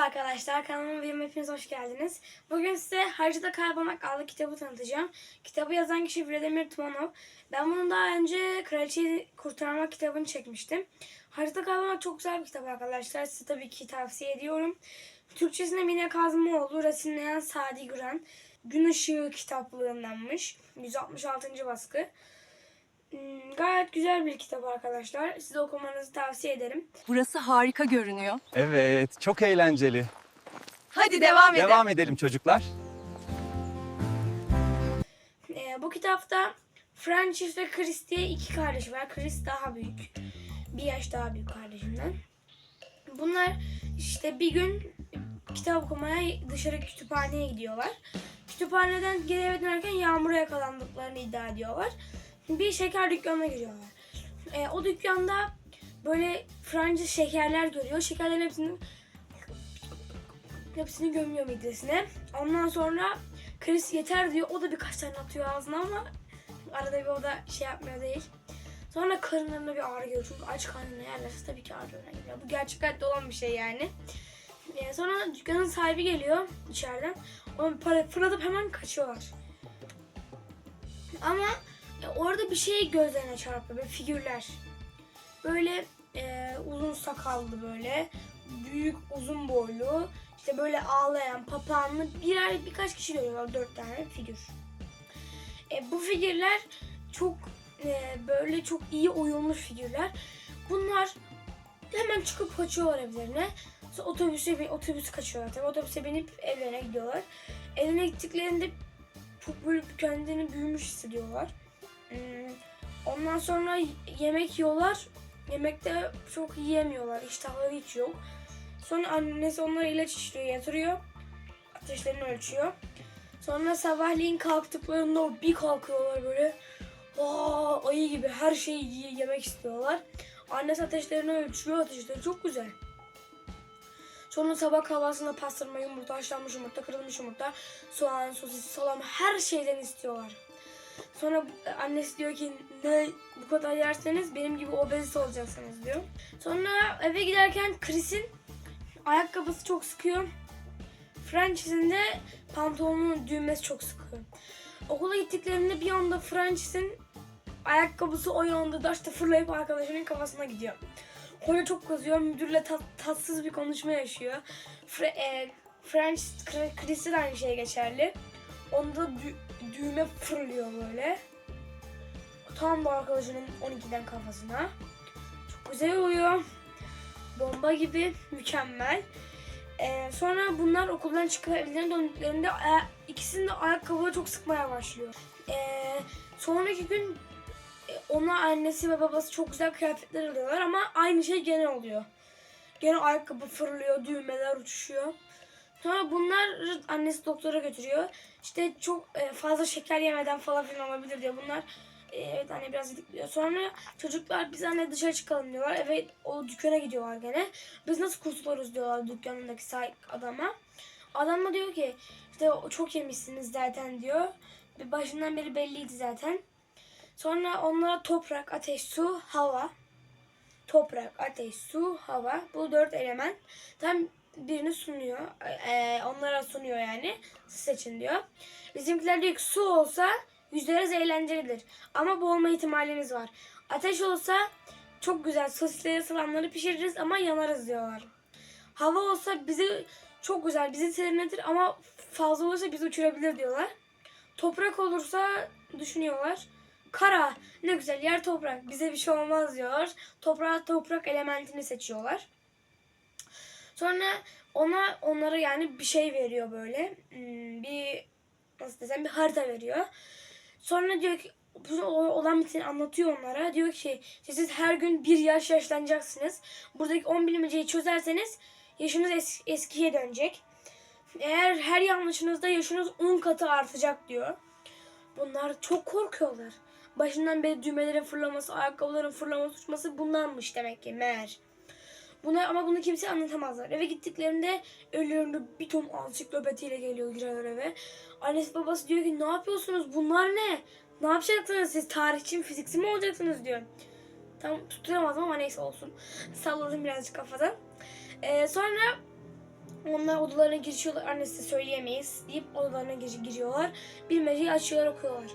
arkadaşlar, kanalıma videoma hepiniz hoş geldiniz. Bugün size Haritada Kaybolmak adlı kitabı tanıtacağım. Kitabı yazan kişi Vladimir Tumanov. Ben bunun daha önce Kraliçeyi Kurtarmak kitabını çekmiştim. Haritada Kaybolmak çok güzel bir kitap arkadaşlar. Size tabii ki tavsiye ediyorum. Türkçesinde Mine Kazmaoğlu, resimleyen Sadi Güran. Gün Işığı kitaplığındanmış. 166. baskı. Hmm, Gayet güzel bir kitap arkadaşlar. Size okumanızı tavsiye ederim. Burası harika görünüyor. Evet, çok eğlenceli. Hadi devam edelim. Devam edelim çocuklar. Ee, bu kitapta Francis ve Chris diye iki kardeş var. Chris daha büyük. Bir yaş daha büyük kardeşimden. Bunlar işte bir gün kitap okumaya dışarı kütüphaneye gidiyorlar. Kütüphaneden geri eve dönerken yağmura yakalandıklarını iddia ediyorlar. Bir şeker dükkanına giriyorlar. Ee, o dükkanda böyle Fransız şekerler görüyor. Şekerlerin hepsini hepsini gömüyor midesine. Ondan sonra Chris yeter diyor. O da birkaç tane atıyor ağzına ama arada bir o da şey yapmıyor değil. Sonra karınlarına bir ağrı geliyor. Çünkü aç karnına yerlerse tabii ki ağrılarına geliyor. Bu gerçek hayatta olan bir şey yani. Ee, sonra dükkanın sahibi geliyor içeriden. Ona para fırlatıp hemen kaçıyorlar. Ama e, orada bir şey gözlerine çarpıyor. Böyle figürler. Böyle e, uzun sakallı böyle. Büyük uzun boylu. işte böyle ağlayan, papağanlı birer birkaç kişi görüyorlar. Dört tane figür. E, bu figürler çok e, böyle çok iyi oyulmuş figürler. Bunlar hemen çıkıp kaçıyorlar evlerine. Sonra otobüse bin- otobüs kaçıyorlar tabii. Otobüse binip evlerine gidiyorlar. Evine gittiklerinde çok böyle kendini büyümüş hissediyorlar. Hmm, Ondan sonra yemek yiyorlar. Yemekte çok yiyemiyorlar. İştahları hiç yok. Sonra annesi onlara ilaç içiriyor, yatırıyor. Ateşlerini ölçüyor. Sonra sabahleyin kalktıklarında bir kalkıyorlar böyle. Aa, ayı gibi her şeyi yemek istiyorlar. Annesi ateşlerini ölçüyor. Ateşleri çok güzel. Sonra sabah kahvaltısında pastırma, yumurta, haşlanmış yumurta, kırılmış yumurta, soğan, sosis, salam her şeyden istiyorlar. Sonra annesi diyor ki ne bu kadar yerseniz benim gibi obezite olacaksınız diyor. Sonra eve giderken Chris'in ayakkabısı çok sıkıyor. Francis'in de pantolonunun düğmesi çok sıkıyor. Okula gittiklerinde bir anda Francis'in ayakkabısı o yanda da işte fırlayıp arkadaşının kafasına gidiyor. Hoca çok kızıyor. Müdürle tat, tatsız bir konuşma yaşıyor. Fre, e, French Chris'e de aynı şey geçerli. Onda düğme fırlıyor böyle. Tam da arkadaşının 12'den kafasına. Çok güzel oluyor. Bomba gibi mükemmel. Ee, sonra bunlar okuldan çıkıp evlerine döndüklerinde aya- ikisinin de ayakkabıları çok sıkmaya başlıyor. Ee, sonraki gün e, ona annesi ve babası çok güzel kıyafetler alıyorlar ama aynı şey gene oluyor. Gene ayakkabı fırlıyor, düğmeler uçuşuyor. Sonra bunlar annesi doktora götürüyor. İşte çok e, fazla şeker yemeden falan filan olabilir diyor. Bunlar e, evet anne biraz yedik diyor. Sonra çocuklar biz anne dışarı çıkalım diyorlar. Evet o dükkana gidiyorlar gene. Biz nasıl kurtuluruz diyorlar dükkanındaki sahip adama. Adam da diyor ki işte "O çok yemişsiniz zaten diyor. Başından beri belliydi zaten. Sonra onlara toprak, ateş, su, hava. Toprak, ateş, su, hava. Bu dört element. Birini sunuyor. Ee, onlara sunuyor yani. Siz seçin diyor. Bizimkiler diyor ki su olsa yüzeriz eğlencelidir. Ama boğulma ihtimalimiz var. Ateş olsa çok güzel sosisleri salamları pişiririz ama yanarız diyorlar. Hava olsa bizi çok güzel bizi serinletir ama fazla olursa bizi uçurabilir diyorlar. Toprak olursa düşünüyorlar. Kara ne güzel yer toprak bize bir şey olmaz diyorlar. Toprağa toprak elementini seçiyorlar. Sonra ona onlara yani bir şey veriyor böyle. Hmm, Bir nasıl desem bir harita veriyor. Sonra diyor ki bu olan biteni anlatıyor onlara. Diyor ki işte siz her gün bir yaş yaşlanacaksınız. Buradaki 10 bilmeceyi çözerseniz yaşınız es- eskiye dönecek. Eğer her yanlışınızda yaşınız 10 katı artacak diyor. Bunlar çok korkuyorlar. Başından beri düğmelerin fırlaması, ayakkabıların fırlaması, uçması bunlarmış demek ki meğer. Buna, ama bunu kimse anlatamazlar. Eve gittiklerinde ellerinde bir ton ansiklopediyle geliyor giriyorlar eve. Annesi babası diyor ki ne yapıyorsunuz bunlar ne? Ne yapacaksınız siz tarihçi mi fizikçi mi olacaksınız diyor. Tam tutturamadım ama neyse olsun. Salladım birazcık kafadan. Ee, sonra Onlar odalarına giriyorlar. Annesi söyleyemeyiz deyip odalarına gir- giriyorlar. Bilmeceyi açıyorlar okuyorlar.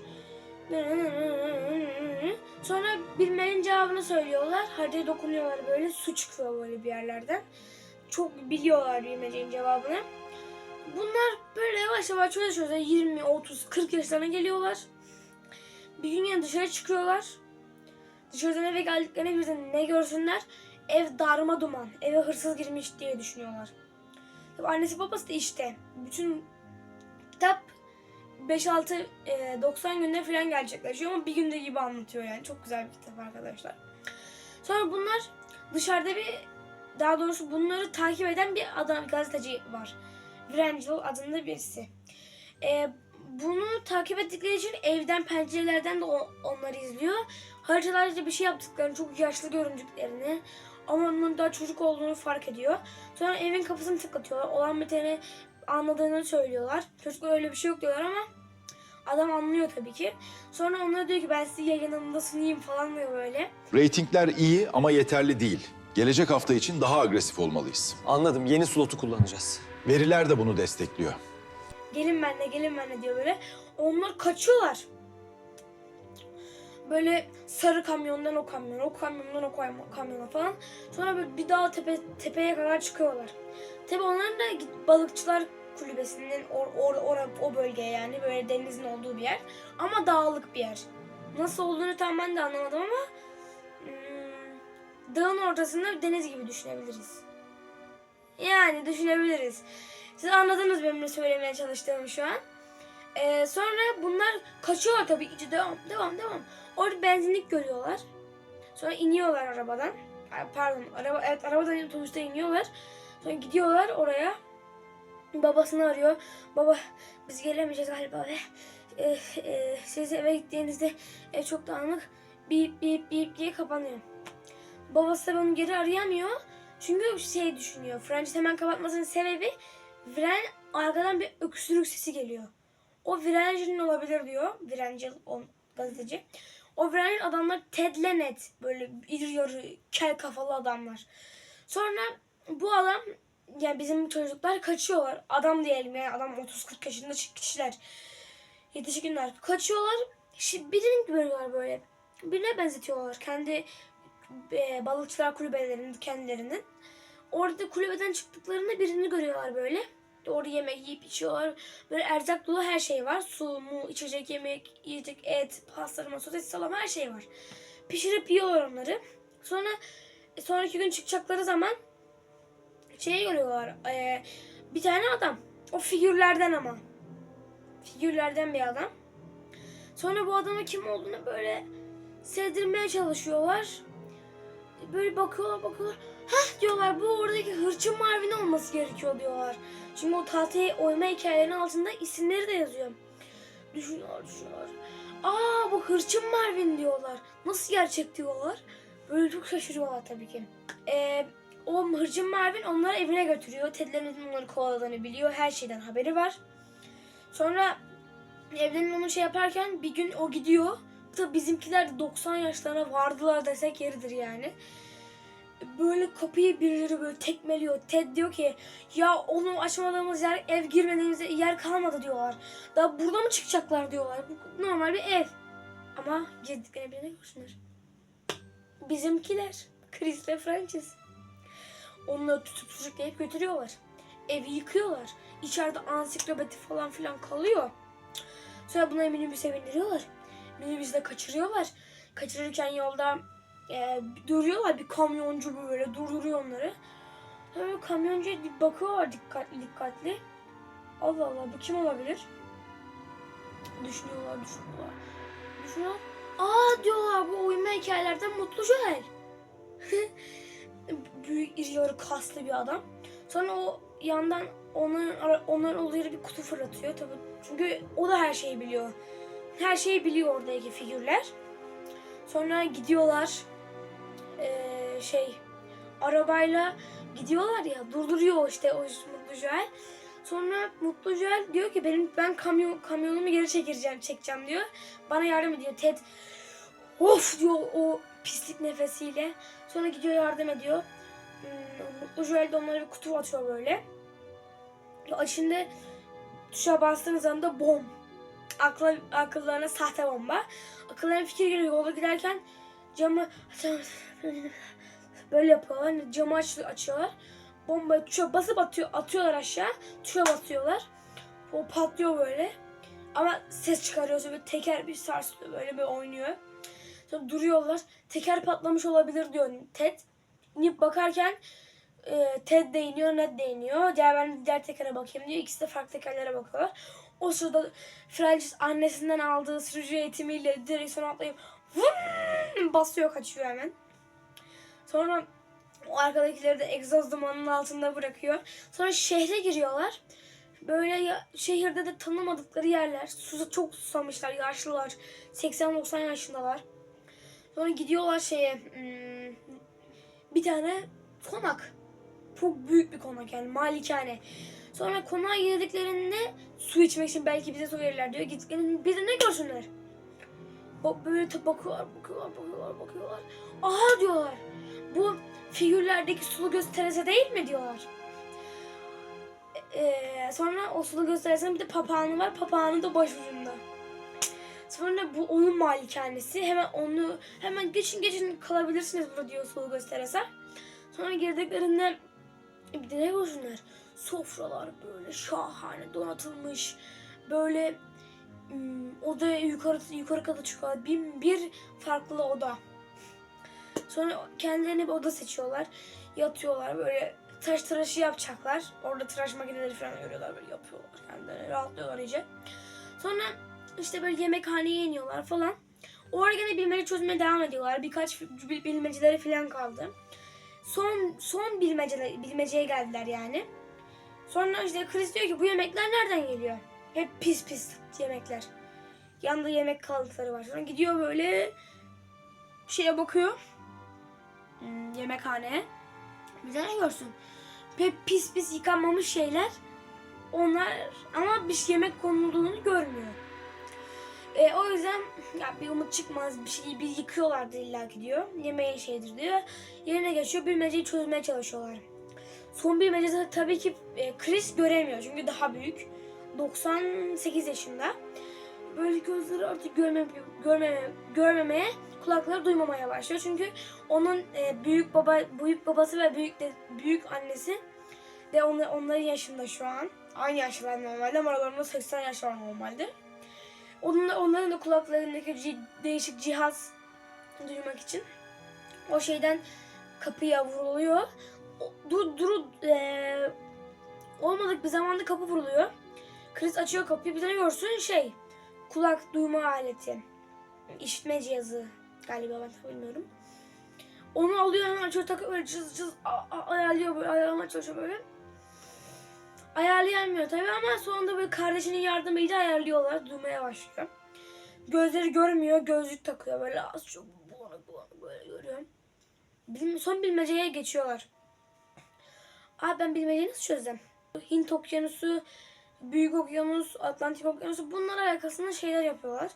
Sonra bilmenin cevabını söylüyorlar. Haritaya dokunuyorlar böyle. Su çıkıyor böyle bir yerlerden. Çok biliyorlar bilmecenin cevabını. Bunlar böyle yavaş yavaş çöze çöze 20, 30, 40 yaşlarına geliyorlar. Bir gün yine dışarı çıkıyorlar. Dışarıdan eve geldiklerine bir de ne görsünler? Ev darma duman. Eve hırsız girmiş diye düşünüyorlar. Annesi babası da işte. Bütün kitap 5-6 e, 90 günde falan gerçekleşiyor ama bir günde gibi anlatıyor yani. Çok güzel bir kitap arkadaşlar. Sonra bunlar dışarıda bir daha doğrusu bunları takip eden bir adam gazeteci var. Virangel adında birisi. E, bunu takip ettikleri için evden pencerelerden de onları izliyor. Haritalarca bir şey yaptıklarını, çok yaşlı göründüklerini ama onun daha çocuk olduğunu fark ediyor. Sonra evin kapısını tıklatıyorlar. Olan biteni anladığını söylüyorlar. Çocuklar öyle bir şey yok diyorlar ama adam anlıyor tabii ki. Sonra onlara diyor ki ben sizi yayınımda sunayım falan diyor böyle. Reytingler iyi ama yeterli değil. Gelecek hafta için daha agresif olmalıyız. Anladım. Yeni slotu kullanacağız. Veriler de bunu destekliyor. Gelin benimle gelin benimle diyor böyle. Onlar kaçıyorlar. Böyle sarı kamyondan o kamyona, o kamyondan o kam- kamyona falan. Sonra böyle bir dağ tepe, tepeye kadar çıkıyorlar. Tabi onların da balıkçılar kulübesinin or, or, or- o bölge yani böyle denizin olduğu bir yer. Ama dağlık bir yer. Nasıl olduğunu tam ben de anlamadım ama hmm, dağın ortasında deniz gibi düşünebiliriz. Yani düşünebiliriz. Siz anladınız benim ne söylemeye çalıştığımı şu an. Ee, sonra bunlar kaçıyorlar tabii ki. Devam, devam, devam. Orada benzinlik görüyorlar. Sonra iniyorlar arabadan. Pardon, araba, evet arabadan otobüste iniyorlar. Sonra gidiyorlar oraya. Babasını arıyor. Baba biz gelemeyeceğiz galiba ve e, e, siz eve gittiğinizde ev çok dağınık. Bip bip bip diye kapanıyor. Babası da onu geri arayamıyor. Çünkü şey düşünüyor. Francis hemen kapatmasının sebebi Viren arkadan bir öksürük sesi geliyor. O Virangel'in olabilir diyor. Virangel o gazeteci. O Virangel adamlar Ted Lannett. Böyle iri yarı kel kafalı adamlar. Sonra bu adam yani bizim çocuklar kaçıyorlar. Adam diyelim yani adam 30-40 yaşında kişiler. Yetişkinler. Kaçıyorlar. Birini görüyorlar böyle. Birine benzetiyorlar. Kendi e, balıkçılar kulübelerinin kendilerinin. Orada kulübeden çıktıklarında birini görüyorlar böyle. Orada yemek yiyip içiyorlar. Böyle erzak dolu her şey var. Su, mu, içecek, yemek, yiyecek, et, pastırma, sosis, salam her şey var. Pişirip yiyorlar onları. Sonra e, sonraki gün çıkacakları zaman şeyi görüyorlar. e, bir tane adam. O figürlerden ama. Figürlerden bir adam. Sonra bu adama kim olduğunu böyle sevdirmeye çalışıyorlar. Böyle bakıyorlar bakıyorlar. Hah diyorlar bu oradaki hırçın Marvin olması gerekiyor diyorlar. Çünkü o tahtaya oyma hikayelerinin altında isimleri de yazıyor. Düşünüyorlar düşünüyorlar. Aa bu hırçın Marvin diyorlar. Nasıl gerçek diyorlar. Böyle çok şaşırıyorlar tabii ki. Ee, o hırçın Marvin onları evine götürüyor. Ted'lerin onları kovaladığını biliyor. Her şeyden haberi var. Sonra evlerin onu şey yaparken bir gün o gidiyor. Tabii bizimkiler de 90 yaşlarına vardılar desek yeridir yani. Böyle kapıyı birileri böyle tekmeliyor. Ted diyor ki ya onu açmadığımız yer ev girmediğimiz yer kalmadı diyorlar. Daha burada mı çıkacaklar diyorlar. Bu normal bir ev. Ama girdiklerini birine görsünler. Bizimkiler. Chris ve Francis. Onları tutup sürükleyip götürüyorlar. Evi yıkıyorlar. İçeride ansiklopedi falan filan kalıyor. Sonra bunları minibüse bindiriyorlar. Minibüsle kaçırıyorlar. Kaçırırken yolda e, duruyorlar. Bir kamyoncu böyle durduruyor onları. Böyle kamyoncuya bakıyorlar dikkatli dikkatli. Allah Allah bu kim olabilir? Düşünüyorlar düşünüyorlar. Düşünüyorlar. Aa diyorlar bu oyma hikayelerden Mutlu Joel. Büyük iri yarı kaslı bir adam. Sonra o yandan onların, onların olduğu yere bir kutu fırlatıyor. Tabii çünkü o da her şeyi biliyor. Her şeyi biliyor oradaki figürler. Sonra gidiyorlar. Ee, şey arabayla gidiyorlar ya durduruyor işte o Mutlu Joel. Sonra Mutlu Joel diyor ki benim ben kamyon kamyonumu geri çekeceğim çekeceğim diyor. Bana yardım ediyor Ted. Of diyor o pislik nefesiyle. Sonra gidiyor yardım ediyor. Hmm, Mutlu Joel de onlara bir kutu atıyor böyle. içinde tuşa bastığınız anda bom. Akla, akıllarına sahte bomba. Akıllarına fikir geliyor yolda giderken camı böyle yapıyorlar. Hani camı aç, açıyorlar. Bombayı tuşa basıp atıyor, atıyorlar aşağı. Tuşa basıyorlar. O patlıyor böyle. Ama ses çıkarıyor. Böyle teker bir sarsılıyor. Böyle bir oynuyor. Sonra duruyorlar. Teker patlamış olabilir diyor Ted. İnip bakarken e, Ted de iniyor, Ned de iniyor. Diğer ben diğer tekere bakayım diyor. İkisi de farklı tekerlere bakıyorlar. O sırada Francis annesinden aldığı sürücü eğitimiyle direksiyona atlayıp basıyor kaçıyor hemen. Sonra o arkadakileri de egzoz dumanının altında bırakıyor. Sonra şehre giriyorlar. Böyle ya, şehirde de tanımadıkları yerler. Susa çok susamışlar, yaşlılar. 80-90 yaşındalar. Sonra gidiyorlar şeye hmm, bir tane konak. Çok büyük bir konak yani malikane. Sonra konağa girdiklerinde su içmek için belki bize su verirler diyor. Gittiklerinde bir de ne görsünler? Böyle bakıyorlar, bakıyorlar, bakıyorlar, bakıyorlar. Aha diyorlar. Bu figürlerdeki sulu göz Teresa değil mi diyorlar. Ee, sonra o sulu göz Teresa'nın bir de papağanı var. Papağanı da başucunda. Sonra bu onun malikanesi. Hemen onu hemen geçin geçin kalabilirsiniz burada diyor sulu göz Teresa. Sonra girdiklerinde bir de ne? Sofralar böyle şahane donatılmış. Böyle ım, odaya yukarı yukarı kata çıkıyorlar. Bir, bir farklı oda. Sonra kendilerine bir oda seçiyorlar. Yatıyorlar böyle tıraş tıraşı yapacaklar. Orada tıraş makineleri falan görüyorlar böyle yapıyorlar. Kendilerine rahatlıyorlar iyice. Sonra işte böyle yemekhaneye iniyorlar falan. O ara gene bilmece çözmeye devam ediyorlar. Birkaç bil- bilmeceleri falan kaldı. Son son bilmece, bilmeceye geldiler yani. Sonra işte Chris diyor ki bu yemekler nereden geliyor? Hep pis pis yemekler. Yanında yemek kalıntıları var. Sonra gidiyor böyle şeye bakıyor. Hmm, yemekhaneye. Bir tane görsün. Hep pis pis yıkanmamış şeyler. Onlar ama bir şey yemek konulduğunu görmüyor. E, o yüzden ya bir umut çıkmaz bir şeyi bir yıkıyorlardır illa ki diyor. Yemeği şeydir diyor. Yerine geçiyor bilmeceyi çözmeye çalışıyorlar. Son bilmecede tabii ki e, Chris göremiyor çünkü daha büyük. 98 yaşında. Böyle gözleri artık görme, görmeme, görmemeye, kulakları duymamaya başlıyor. Çünkü onun e, büyük baba, büyük babası ve büyük de, büyük annesi de onlar, onların yaşında şu an. Aynı yaşlar normalde ama aralarında 80 yaş var normalde. Onun, onların da kulaklarındaki değişik cihaz duymak için o şeyden kapıya vuruluyor. Dur, dur, eee, olmadık bir zamanda kapı vuruluyor. Chris açıyor kapıyı bir tane görsün şey kulak duyma aleti. işitme cihazı galiba ben tam bilmiyorum. Onu alıyor hemen açıyor takıyor böyle cız cız ayarlıyor böyle ayarlamaya çalışıyor böyle. Ayarlayamıyor tabii ama sonunda böyle kardeşinin yardımıyla ayarlıyorlar. Duymaya başlıyor. Gözleri görmüyor. Gözlük takıyor. Böyle az çok bulanık bulanık böyle görüyor. Bilim, son bilmeceye geçiyorlar. Abi ben bilmeceyi nasıl çözeceğim? Hint okyanusu, Büyük Okyanus, Atlantik Okyanusu bunlar alakasında şeyler yapıyorlar.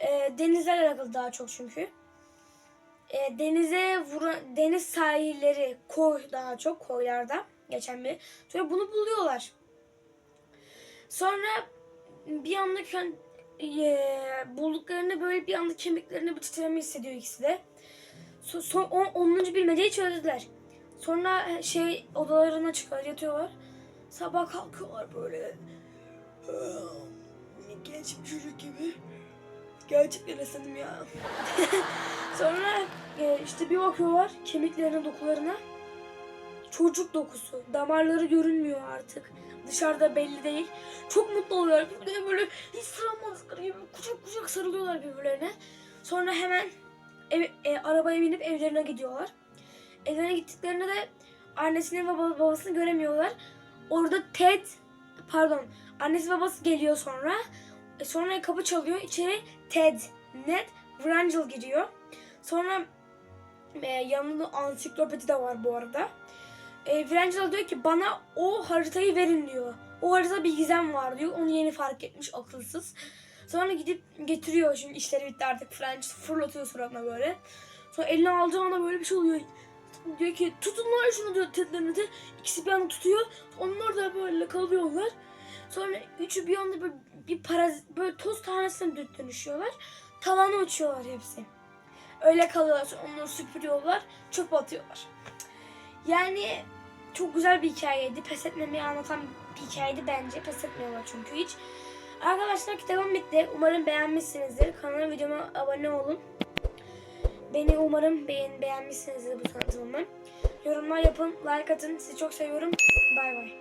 Ee, denizlerle alakalı daha çok çünkü. Ee, denize vuran, deniz sahilleri, koy daha çok koylarda geçen bir. Sonra bunu buluyorlar. Sonra bir anda eee, bulduklarında böyle bir anda kemiklerinde bir titreme hissediyor ikisi de. So- son, on, 10. bilmeceyi çözdüler. Sonra şey odalarına çıkar yatıyorlar. Sabah kalkıyorlar böyle. Genç bir çocuk gibi. Gerçekten esnedim ya. Sonra e, işte bir bakıyorlar kemiklerine dokularına. Çocuk dokusu. Damarları görünmüyor artık. Dışarıda belli değil. Çok mutlu oluyorlar. Birbirlerine böyle hiç sığamadıkları gibi kucak kucak sarılıyorlar birbirlerine. Sonra hemen ev, e, arabaya binip evlerine gidiyorlar. Evlerine gittiklerinde de annesini ve baba- babasını göremiyorlar. Orada Ted, pardon, annesi babası geliyor sonra. E, sonra kapı çalıyor. İçeri Ted, Ned, Vrangel giriyor. Sonra e, yanında ansiklopedi de var bu arada. E, Vrangel diyor ki bana o haritayı verin diyor. O haritada bir gizem var diyor. Onu yeni fark etmiş akılsız. Sonra gidip getiriyor. Şimdi işleri bitti artık. Francis fırlatıyor suratına böyle. Sonra eline aldığı anda böyle bir şey oluyor. Diyor ki tutun lan şunu diyor tetilerini de. İkisi bir anda tutuyor. Onlar da böyle kalıyorlar. Sonra üçü bir anda böyle bir paraz böyle toz tanesine dö- dönüşüyorlar. Tavana uçuyorlar hepsi. Öyle kalıyorlar. Sonra onları süpürüyorlar. Çöp atıyorlar. Yani çok güzel bir hikayeydi. Pes etmemeyi anlatan bir hikayeydi bence. Pes etmiyorlar çünkü hiç. Arkadaşlar kitabım bitti. Umarım beğenmişsinizdir. Kanala videoma abone olun. Beni umarım beğen beğenmişsinizdir bu tanıtımımı. Yorumlar yapın, like atın. Sizi çok seviyorum. Bay bay.